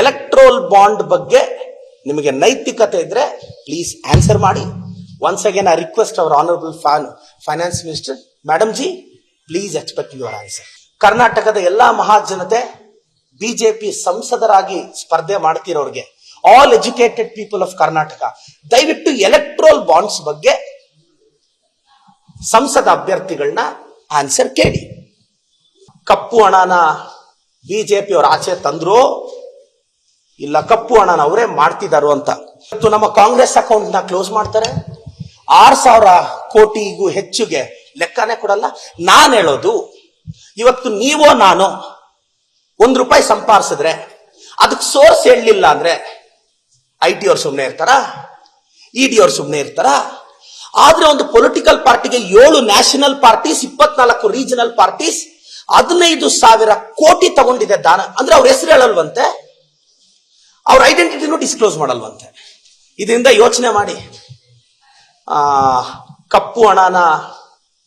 Electoral bond ಬಗ್ಗೆ ನಿಮಗೆ ನೈತಿಕತೆ ಇದ್ರೆ ಪ್ಲೀಸ್ ಆನ್ಸರ್ ಮಾಡಿ. Once again I request our honourable fine finance minister madam ji please expect your answer ಕರ್ನಾಟಕದ ಎಲ್ಲಾ ಮಹಾಜನತೆ ಬಿಜೆಪಿ ಸಂಸದರಾಗಿ ಸ್ಪರ್ಧೆ ಮಾಡ್ತಿರೋರಿಗೆ all educated people of Karnataka ದಯವಿಟ್ಟು ಎಲೆಕ್ಟ್ರೋಲ್ ಬಾಂಡ್ಸ್ ಬಗ್ಗೆ ಸಂಸದ ಅಭ್ಯರ್ಥಿಗಳನ್ನ ಆನ್ಸರ್ ಕೇಳಿ. ಕಪ್ಪು ಹಣನ ಬಿಜೆಪಿ ಅವ್ರ ಆಚೆ ತಂದ್ರು ಇಲ್ಲ, ಕಪ್ಪು ಹಣನ ಅವರೇ ಮಾಡ್ತಿದಾರು ಅಂತ. ಇವತ್ತು ನಮ್ಮ ಕಾಂಗ್ರೆಸ್ ಅಕೌಂಟ್ನ ಕ್ಲೋಸ್ ಮಾಡ್ತಾರೆ. ಆರ್ ಸಾವಿರ ಕೋಟಿಗೂ ಹೆಚ್ಚಿಗೆ ಲೆಕ್ಕನೇ ಕೊಡಲ್ಲ. ನಾನು ಹೇಳೋದು, ಇವತ್ತು ನೀವೋ ನಾನು ಒಂದು ರೂಪಾಯಿ ಸಂಪಾದಿಸಿದ್ರೆ ಅದಕ್ಕೆ ಸೋರ್ಸ್ ಹೇಳಲಿಲ್ಲ ಅಂದ್ರೆ ಐ ಟಿ ಅವ್ರು ಸುಮ್ಮನೆ ಇರ್ತಾರ ಇ ಡಿ ಅವ್ರು ಸುಮ್ಮನೆ ಇರ್ತಾರ. ಆದ್ರೆ ಒಂದು ಪೊಲಿಟಿಕಲ್ ಪಾರ್ಟಿಗೆ ಏಳು ನ್ಯಾಷನಲ್ ಪಾರ್ಟೀಸ್ ಇಪ್ಪತ್ನಾಲ್ಕು ರೀಜನಲ್ ಪಾರ್ಟೀಸ್ ಹದಿನೈದು ಸಾವಿರ ಕೋಟಿ ತಗೊಂಡಿದೆ ದಾನ. ಅಂದ್ರೆ ಅವ್ರ ಹೆಸರು ಹೇಳಲ್ವಂತೆ? ಅವ್ರ ಐಡೆಂಟಿಟಿನೂ ಡಿಸ್ಕ್ಲೋಸ್ ಮಾಡಲ್ವಂತೆ. ಇದರಿಂದ ಯೋಚನೆ ಮಾಡಿ. ಕಪ್ಪು ಹಣನ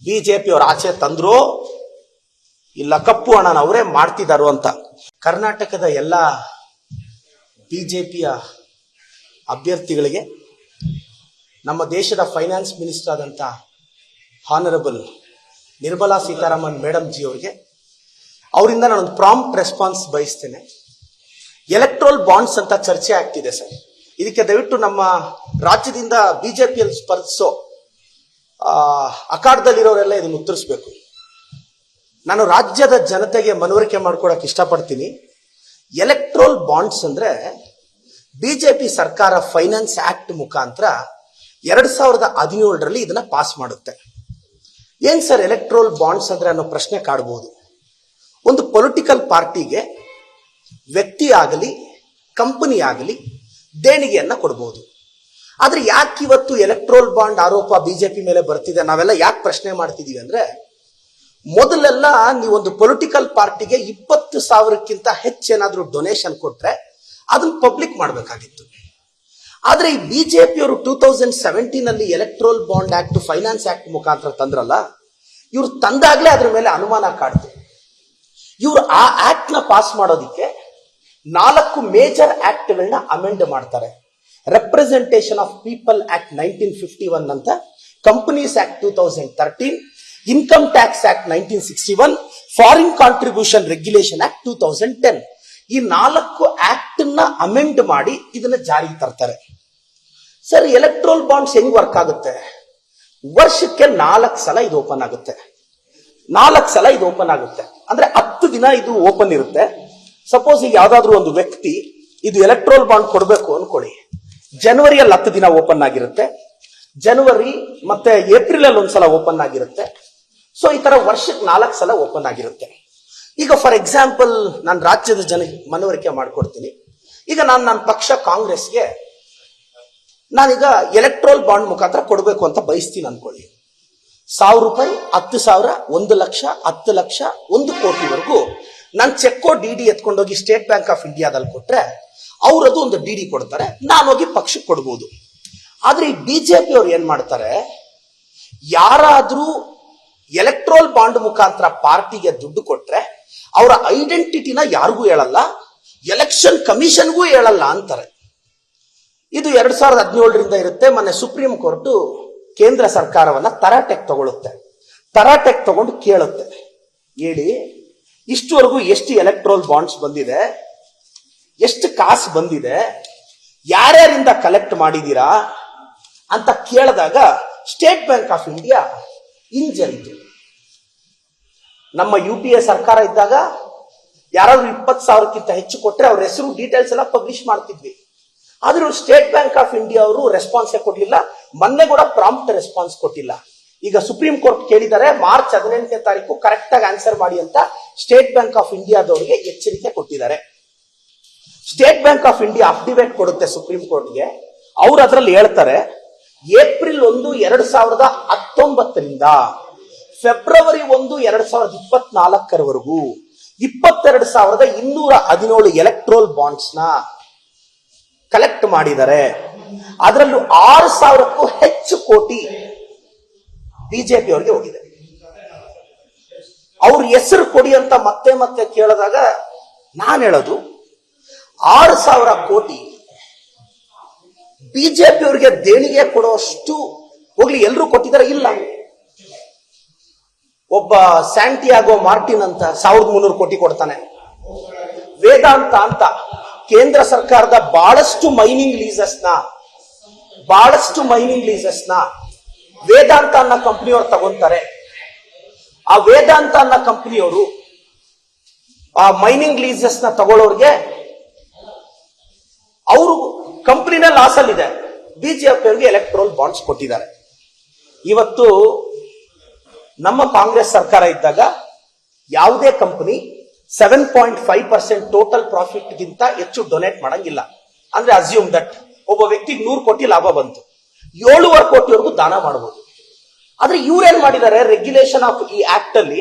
ಬಿಜೆಪಿ ಅವ್ರ ಆಚೆ ತಂದ್ರು, ಇಲ್ಲ ಕಪ್ಪು ಹಣನ ಅವರೇ ಮಾಡ್ತಿದಾರು ಅಂತ. ಕರ್ನಾಟಕದ ಎಲ್ಲ ಬಿಜೆಪಿಯ ಅಭ್ಯರ್ಥಿಗಳಿಗೆ, ನಮ್ಮ ದೇಶದ ಫೈನಾನ್ಸ್ ಮಿನಿಸ್ಟರ್ ಆದಂಥ ಹಾನರಬಲ್ ನಿರ್ಮಲಾ ಸೀತಾರಾಮನ್ ಮೇಡಮ್ ಜಿ ಅವರಿಗೆ, ಅವರಿಂದ ನಾನೊಂದು ಪ್ರಾಂಪ್ಟ್ ರೆಸ್ಪಾನ್ಸ್ ಬಯಸ್ತೇನೆ. ಎಲೆಕ್ಟ್ರೋಲ್ ಬಾಂಡ್ಸ್ ಅಂತ ಚರ್ಚೆ ಆಗ್ತಿದೆ, ಸರ್. ಇದಕ್ಕೆ ದಯವಿಟ್ಟು ನಮ್ಮ ರಾಜ್ಯದಿಂದ ಬಿಜೆಪಿಯಲ್ಲಿ ಸ್ಪರ್ಧಿಸೋ ಅಖಾಡದಲ್ಲಿರೋರೆಲ್ಲ ಇದನ್ನು ಉತ್ತರಿಸಬೇಕು. ನಾನು ರಾಜ್ಯದ ಜನತೆಗೆ ಮನವರಿಕೆ ಮಾಡ್ಕೊಡಕ್ ಇಷ್ಟಪಡ್ತೀನಿ. ಎಲೆಕ್ಟ್ರೋಲ್ ಬಾಂಡ್ಸ್ ಅಂದ್ರೆ ಬಿಜೆಪಿ ಸರ್ಕಾರ ಫೈನಾನ್ಸ್ ಆಕ್ಟ್ ಮುಖಾಂತರ ಎರಡು ಸಾವಿರದ ಹದಿನೇಳರಲ್ಲಿ ಇದನ್ನ ಪಾಸ್ ಮಾಡುತ್ತೆ. ಏನ್ ಸರ್ ಎಲೆಕ್ಟ್ರೋಲ್ ಬಾಂಡ್ಸ್ ಅಂದ್ರೆ ಅನ್ನೋ ಪ್ರಶ್ನೆ ಕಾಡ್ಬೋದು. ಒಂದು ಪೊಲಿಟಿಕಲ್ ಪಾರ್ಟಿಗೆ ವ್ಯಕ್ತಿ ಆಗಲಿ ಕಂಪನಿ ಆಗಲಿ ದೇಣಿಗೆಯನ್ನ ಕೊಡಬಹುದು ಆದರೆ ಯಾಕೆ ಇವತ್ತು ಎಲೆಕ್ಟ್ರೋಲ್ ಬಾಂಡ್ ಆರೋಪ ಬಿಜೆಪಿ ಮೇಲೆ ಬರ್ತಿದೆ? ನಾವೆಲ್ಲ ಯಾಕೆ ಪ್ರಶ್ನೆ ಮಾಡ್ತಿದೀವಿ ಅಂದ್ರೆ, ಮೊದಲೆಲ್ಲ ನೀವೊಂದು ಪೊಲಿಟಿಕಲ್ ಪಾರ್ಟಿಗೆ ಇಪ್ಪತ್ತು ಸಾವಿರಕ್ಕಿಂತ ಹೆಚ್ಚೇನಾದರೂ ಡೊನೇಷನ್ ಕೊಟ್ರೆ ಅದನ್ನ ಪಬ್ಲಿಕ್ ಮಾಡಬೇಕಾಗಿತ್ತು. ಆದರೆ ಈ ಬಿಜೆಪಿಯವರು ಟೂ ತೌಸಂಡ್ ಸೆವೆಂಟೀನ್ ಅಲ್ಲಿ electoral bond act finance act ಮುಖಾಂತರ ತಂದ್ರಲ್ಲ, ಇವ್ರು ತಂದಾಗ್ಲೇ ಅದ್ರ ಮೇಲೆ ಅನುಮಾನ ಕಾಡ್ತು. ಇವರು ಆ ಆಕ್ಟ್ನ ಪಾಸ್ ಮಾಡೋದಿಕ್ಕೆ ನಾಲ್ಕು ಮೇಜರ್ ಆಕ್ಟ್ಗಳನ್ನ ಅಮೆಂಡ್ ಮಾಡ್ತಾರೆ. Representation of people act nineteen fifty one ಅಂತ companies act two thousand thirteen income tax act nineteen sixty one foreign contribution regulation act two thousand ten ಈ ನಾಲ್ಕು ಆಕ್ಟ್ ಅಮೆಂಡ್ ಮಾಡಿ ಇದನ್ನ ಜಾರಿಗೆ ತರ್ತಾರೆ. ಸರ್ ಎಲೆಕ್ಟ್ರೋಲ್ ಬಾಂಡ್ಸ್ ಹೆಂಗ್ work ಆಗುತ್ತೆ? ವರ್ಷಕ್ಕೆ ನಾಲ್ಕು ಸಲ ಇದು ಓಪನ್ ಆಗುತ್ತೆ. ನಾಲ್ಕು ಸಲ ಇದು ಓಪನ್ ಆಗುತ್ತೆ. ಅಂದ್ರೆ ಹತ್ತು ದಿನ ಇದು ಓಪನ್ ಇರುತ್ತೆ. ಸಪೋಸ್ ಈಗ ಯಾವ್ದಾದ್ರು ಒಂದು ವ್ಯಕ್ತಿ ಇದು ಎಲೆಕ್ಟ್ರೋಲ್ ಬಾಂಡ್ ಕೊಡಬೇಕು ಅನ್ಕೊಳ್ಳಿ. ಜನವರಿಯಲ್ಲಿ ಹತ್ತು ದಿನ ಓಪನ್ ಆಗಿರುತ್ತೆ. ಜನವರಿ ಮತ್ತೆ ಏಪ್ರಿಲ್ ಅಲ್ಲಿ ಒಂದ್ಸಲ ಓಪನ್ ಆಗಿರುತ್ತೆ. ಸೊ ಈ ತರ ವರ್ಷಕ್ಕೆ ನಾಲ್ಕು ಸಲ ಓಪನ್ ಆಗಿರುತ್ತೆ. ಈಗ ಫಾರ್ ಎಕ್ಸಾಂಪಲ್ ನಾನು ರಾಜ್ಯದ ಜನ ಮನವರಿಕೆ ಮಾಡ್ಕೊಡ್ತೀನಿ. ಈಗ ನಾನು ನನ್ನ ಪಕ್ಷ ಕಾಂಗ್ರೆಸ್ಗೆ ನಾನೀಗ ಎಲೆಕ್ಟ್ರೋಲ್ ಬಾಂಡ್ ಮುಖಾಂತರ ಕೊಡಬೇಕು ಅಂತ ಬಯಸ್ತೀನಿ ಅನ್ಕೊಳ್ಳಿ. ಸಾವಿರ ರೂಪಾಯಿ, ಹತ್ತು ಸಾವಿರ, ಒಂದು ಲಕ್ಷ, ಹತ್ತು ಲಕ್ಷ, ಒಂದು ಕೋಟಿವರೆಗೂ ನಾನು ಚೆಕ್ಕೋ ಡಿ ಡಿ ಎತ್ಕೊಂಡೋಗಿ ಸ್ಟೇಟ್ ಬ್ಯಾಂಕ್ ಆಫ್ ಇಂಡಿಯಾದಲ್ಲಿ ಕೊಟ್ರೆ ಅವರದು ಒಂದು ಡಿ ಡಿ ಕೊಡ್ತಾರೆ ನಾನು ಹೋಗಿ ಪಕ್ಷಕ್ಕೆ ಕೊಡ್ಬೋದು. ಆದರೆ ಈ ಬಿಜೆಪಿ ಅವ್ರು ಏನು ಮಾಡ್ತಾರೆ? ಯಾರಾದರೂ ಎಲೆಕ್ಟ್ರೋಲ್ ಬಾಂಡ್ ಮುಖಾಂತರ ಪಾರ್ಟಿಗೆ ದುಡ್ಡು ಕೊಟ್ಟರೆ ಅವರ ಐಡೆಂಟಿಟಿನ ಯಾರಿಗೂ ಹೇಳಲ್ಲ ಎಲೆಕ್ಷನ್ ಕಮಿಷನ್ಗೂ ಹೇಳಲ್ಲ ಅಂತಾರೆ. ಇದು ಎರಡ್ ಸಾವಿರದ ಹದಿನೇಳರಿಂದ ಇರುತ್ತೆ, ಮೊನ್ನೆ ಸುಪ್ರೀಂ ಕೋರ್ಟು ಕೇಂದ್ರ ಸರ್ಕಾರವನ್ನ ತರಾಟೆಗೆ ತಗೊಳ್ಳುತ್ತೆ ತರಾಟೆಗೆ ತಗೊಂಡು ಕೇಳುತ್ತೆ. ಹೇಳಿ ಇಷ್ಟುವರೆಗೂ ಎಷ್ಟು ಎಲೆಕ್ಟ್ರೋಲ್ ಬಾಂಡ್ಸ್ ಬಂದಿದೆ, ಎಷ್ಟು ಕಾಸು ಬಂದಿದೆ, ಯಾರ್ಯಾರಿಂದ ಕಲೆಕ್ಟ್ ಮಾಡಿದೀರಾ ಅಂತ ಕೇಳಿದಾಗ ಸ್ಟೇಟ್ ಬ್ಯಾಂಕ್ ಆಫ್ ಇಂಡಿಯಾ ಹಿಂಜರಿತು ನಮ್ಮ ಯು ಪಿ ಎ ಸರ್ಕಾರ ಇದ್ದಾಗ ಯಾರಾದ್ರೂ ಇಪ್ಪತ್ತು ಸಾವಿರಕ್ಕಿಂತ ಹೆಚ್ಚು ಕೊಟ್ಟರೆ ಅವ್ರ ಹೆಸರು ಡೀಟೇಲ್ಸ್ ಎಲ್ಲ ಪಬ್ಲಿಷ್ ಮಾಡ್ತಿದ್ವಿ. ಆದರೂ ಸ್ಟೇಟ್ ಬ್ಯಾಂಕ್ ಆಫ್ ಇಂಡಿಯಾ ಅವರು ರೆಸ್ಪಾನ್ಸೇ ಕೊಡ್ಲಿಲ್ಲ, ಮೊನ್ನೆ ಕೂಡ ಪ್ರಾಂಪ್ಟ್ ರೆಸ್ಪಾನ್ಸ್ ಕೊಟ್ಟಿಲ್ಲ. ಈಗ ಸುಪ್ರೀಂ ಕೋರ್ಟ್ ಕೇಳಿದ್ದಾರೆ ಮಾರ್ಚ್ ಹದಿನೆಂಟನೇ ತಾರೀಕು ಕರೆಕ್ಟ್ ಆಗಿ ಆನ್ಸರ್ ಮಾಡಿ ಅಂತ ಸ್ಟೇಟ್ ಬ್ಯಾಂಕ್ ಆಫ್ ಇಂಡಿಯಾದವರಿಗೆ ಎಚ್ಚರಿಕೆ ಕೊಟ್ಟಿದ್ದಾರೆ. State Bank of India affidavit ಕೊಡುತ್ತೆ ಸುಪ್ರೀಂ ಕೋರ್ಟ್ಗೆ ಅವ್ರು ಅದರಲ್ಲಿ ಹೇಳ್ತಾರೆ ಏಪ್ರಿಲ್ ಒಂದು, ಎರಡ್ ಸಾವಿರದ ಹತ್ತೊಂಬತ್ತರಿಂದ ಫೆಬ್ರವರಿ ಒಂದು, ಎರಡ್ ಸಾವಿರದ ಇಪ್ಪತ್ನಾಲ್ಕರವರೆಗೂ ಇಪ್ಪತ್ತೆರಡು ಸಾವಿರದ ಇನ್ನೂರ ಹದಿನೇಳು ಎಲೆಕ್ಟ್ರೋಲ್ ಬಾಂಡ್ಸ್ನ ಕಲೆಕ್ಟ್ ಮಾಡಿದ್ದಾರೆ. ಅದರಲ್ಲೂ ಆರು ಸಾವಿರಕ್ಕೂ ಹೆಚ್ಚು ಕೋಟಿ ಬಿಜೆಪಿ ಅವರಿಗೆ ಹೋಗಿದೆ. ಅವ್ರ ಹೆಸರು ಕೊಡಿ ಅಂತ ಮತ್ತೆ ಮತ್ತೆ ಕೇಳಿದಾಗ ನಾನು ಹೇಳೋದು, ಆರು ಸಾವಿರ ಕೋಟಿ ಬಿಜೆಪಿ ಅವರಿಗೆ ದೇಣಿಗೆ ಕೊಡುವಷ್ಟು ಹೋಗ್ಲಿ ಎಲ್ಲರೂ ಕೊಟ್ಟಿದ್ದಾರೆ ಇಲ್ಲ. ಒಬ್ಬ ಸ್ಯಾಂಟಿಯಾಗೋ ಮಾರ್ಟಿನ್ ಅಂತ ಸಾವಿರದ ಮುನ್ನೂರು ಕೋಟಿ ಕೊಡ್ತಾನೆ. ವೇದಾಂತ ಅಂತ ಕೇಂದ್ರ ಸರ್ಕಾರದ ಬಹಳಷ್ಟು ಮೈನಿಂಗ್ ಲೀಸಸ್ನ ಬಹಳಷ್ಟು ಮೈನಿಂಗ್ ಲೀಸಸ್ನ ವೇದಾಂತ ಅನ್ನೋ ಕಂಪನಿಯವರು ತಗೊಂತಾರೆ. ಆ ವೇದಾಂತ ಅನ್ನೋ ಕಂಪನಿಯವರು ಆ ಮೈನಿಂಗ್ ಲೀಸಸ್ನ ತಗೊಳ್ಳೋರ್ಗೆ ಅವರು ಕಂಪನಿನ ಲಾಸ್ ಅಲ್ಲಿದೆ ಬಿಜೆಪಿ ಅವರಿಗೆ ಎಲೆಕ್ಟ್ರೋಲ್ ಬಾಂಡ್ಸ್ ಕೊಟ್ಟಿದ್ದಾರೆ. ಇವತ್ತು ನಮ್ಮ ಕಾಂಗ್ರೆಸ್ ಸರ್ಕಾರ ಇದ್ದಾಗ ಯಾವುದೇ company seven point five percent total profit ಗಿಂತ ಹೆಚ್ಚು ಡೊನೇಟ್ ಮಾಡಂಗಿಲ್ಲ. ಅಂದ್ರೆ ಅಸ್ಯೂಮ್ ದಟ್ ಒಬ್ಬ ವ್ಯಕ್ತಿಗೆ ನೂರು ಕೋಟಿ ಲಾಭ ಬಂತು. ಏಳುವರೆ ಕೋಟಿವರೆಗೂ ದಾನ ಮಾಡಬಹುದು ಆದ್ರೆ ಇವ್ರೇನ್ ಮಾಡಿದ್ದಾರೆ? ರೆಗ್ಯುಲೇಷನ್ ಆಫ್ ಈ ಆಕ್ಟ್ ಅಲ್ಲಿ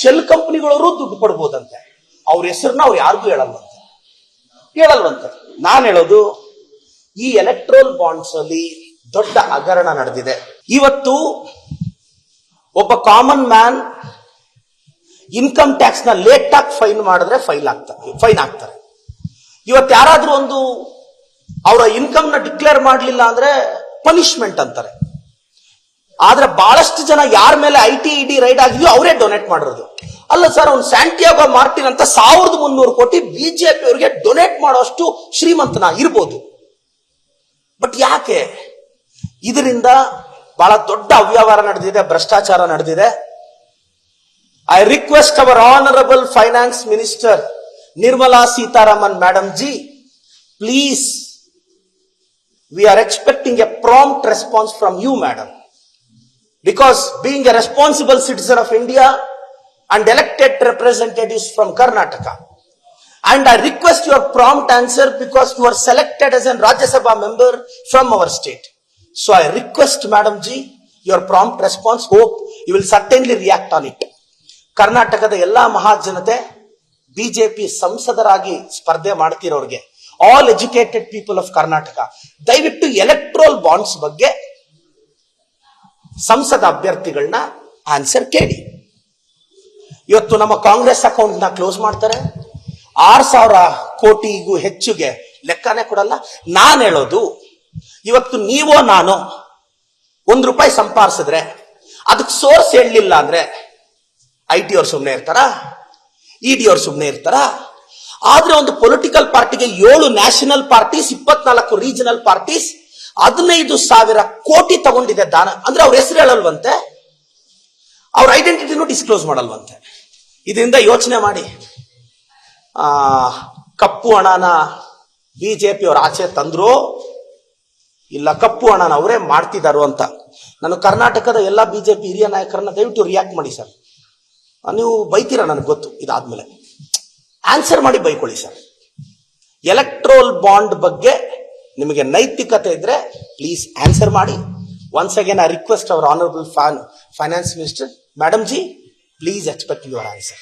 ಶೆಲ್ ಕಂಪನಿಗಳವರು ದುಡ್ಡು ಪಡ್ಬೋದಂತೆ ಅವ್ರ ಹೆಸರನ್ನ ಅವ್ರು ಯಾರಿಗೂ ಹೇಳಲ್ವಂತೆ. ಹೇಳಲ್ವಂತೆ. ನಾನ್ ಹೇಳೋದು, ಈ ಎಲೆಕ್ಟ್ರೋಲ್ ಬಾಂಡ್ಸ್ ಅಲ್ಲಿ ದೊಡ್ಡ ಹಗರಣ ನಡೆದಿದೆ. ಇವತ್ತು ಒಬ್ಬ ಕಾಮನ್ ಮ್ಯಾನ್ ಇನ್ಕಮ್ ಟ್ಯಾಕ್ಸ್ನ ಲೇಟ್ ಆಗಿ ಫೈನ್ ಮಾಡಿದ್ರೆ ಫೈಲ್ ಆಗ್ತಾರೆ ಫೈನ್ ಆಗ್ತಾರೆ. ಇವತ್ತು ಯಾರಾದ್ರೂ ಒಂದು ಅವರ ಇನ್ಕಮ್ನ ಡಿಕ್ಲೇರ್ ಮಾಡಲಿಲ್ಲ ಅಂದ್ರೆ ಪನಿಷ್ಮೆಂಟ್ ಅಂತಾರೆ. ಆದ್ರೆ ಬಹಳಷ್ಟು ಜನ ಯಾರ ಮೇಲೆ ಐ ಟಿ ಇಡಿ ರೈಡ್ ಆಗಿದೆಯೋ ಅವರೇ ಡೊನೇಟ್ ಮಾಡಿರೋದು. ಅಲ್ಲ ಸರ್ ಅವ್ನು ಸ್ಯಾಂಟಿಯಾಗೋ ಮಾರ್ಟಿನ್ ಅಂತ ಸಾವಿರದ ಮುನ್ನೂರು ಕೋಟಿ ಬಿಜೆಪಿ ಅವರಿಗೆ ಡೊನೇಟ್ ಮಾಡೋಷ್ಟು ಶ್ರೀಮಂತನ ಇರ್ಬೋದು. ಬಟ್ ಯಾಕೆ? ಇದರಿಂದ ಬಹಳ ದೊಡ್ಡ ಅವ್ಯವಹಾರ ನಡೆದಿದೆ, ಭ್ರಷ್ಟಾಚಾರ ನಡೆದಿದೆ. I request our honourable finance minister Nirmala Sitharaman madam ji please we are expecting a prompt response from you, madam. because being a responsible citizen of India and elected representatives from Karnataka. And I request your prompt answer because you are selected as a Rajya Sabha member from our state. So I request Madam Ji, your prompt response, hope you will certainly react on it. ಕರ್ನಾಟಕದ ಎಲ್ಲಾ ಮಹಾಜನತೆ BJP ಸಂಸದರಾಗಿ ಸ್ಪರ್ಧೆ ಮಾಡ್ತಿರೋರಿಗೆ all educated people of Karnataka ದಯವಿಟ್ಟು electoral bonds ಬಗ್ಗೆ ಸಂಸದ ಅಭ್ಯರ್ಥಿಗಳನ್ನ answer ಕೇಳಿ. ಇವತ್ತು ನಮ್ಮ ಕಾಂಗ್ರೆಸ್ ಅಕೌಂಟ್ನ ಕ್ಲೋಸ್ ಮಾಡ್ತಾರೆ. ಆರ್ ಸಾವಿರ ಕೋಟಿಗೂ ಹೆಚ್ಚಿಗೆ ಲೆಕ್ಕನೇ ಕೊಡಲ್ಲ. ನಾನು ಹೇಳೋದು, ಇವತ್ತು ನೀವೋ ನಾನು ಒಂದು ರೂಪಾಯಿ ಸಂಪಾದಿಸಿದ್ರೆ ಅದಕ್ಕೆ ಸೋರ್ಸ್ ಹೇಳಲಿಲ್ಲ ಅಂದ್ರೆ ಐ ಟಿ ಅವ್ರು ಸುಮ್ಮನೆ ಇರ್ತಾರ? ಇ ಡಿ ಅವ್ರು ಸುಮ್ಮನೆ ಇರ್ತಾರ? ಆದ್ರೆ ಒಂದು ಪೊಲಿಟಿಕಲ್ ಪಾರ್ಟಿಗೆ ಏಳು ನ್ಯಾಷನಲ್ ಪಾರ್ಟೀಸ್ ಇಪ್ಪತ್ನಾಲ್ಕು ರೀಜನಲ್ ಪಾರ್ಟೀಸ್ ಹದಿನೈದು ಸಾವಿರ ಕೋಟಿ ತಗೊಂಡಿದೆ ದಾನ. ಅಂದ್ರೆ ಅವ್ರ ಹೆಸರು ಹೇಳಲ್ವಂತೆ? ಅವ್ರ ಐಡೆಂಟಿಟಿನೂ ಡಿಸ್ಕ್ಲೋಸ್ ಮಾಡಲ್ವಂತೆ. ಇದರಿಂದ ಯೋಚನೆ ಮಾಡಿ. ಆ, ಕಪ್ಪು ಹಣನ ಬಿಜೆಪಿ ಅವ್ರ ಆಚೆ ತಂದ್ರು. ಇಲ್ಲ, ಕಪ್ಪು ಹಣನ ಅವರೇ ಮಾಡ್ತಿದ್ದಾರೋ ಅಂತ. ನಾನು ಕರ್ನಾಟಕದ ಎಲ್ಲ ಬಿಜೆಪಿ ಹಿರಿಯ ನಾಯಕರನ್ನ ದಯವಿಟ್ಟು ರಿಯಾಕ್ಟ್ ಮಾಡಿ ಸರ್. ನೀವು ಬೈತೀರಾ ನನಗೆ ಗೊತ್ತು ಇದಾದ್ಮೇಲೆ. ಆನ್ಸರ್ ಮಾಡಿ ಬೈಕೊಳ್ಳಿ ಸರ್. ಎಲೆಕ್ಟ್ರೋಲ್ ಬಾಂಡ್ ಬಗ್ಗೆ ನಿಮಗೆ ನೈತಿಕತೆ ಇದ್ರೆ ಪ್ಲೀಸ್ ಆನ್ಸರ್ ಮಾಡಿ. Once again I request our honourable finance minister madam ji please expect your answer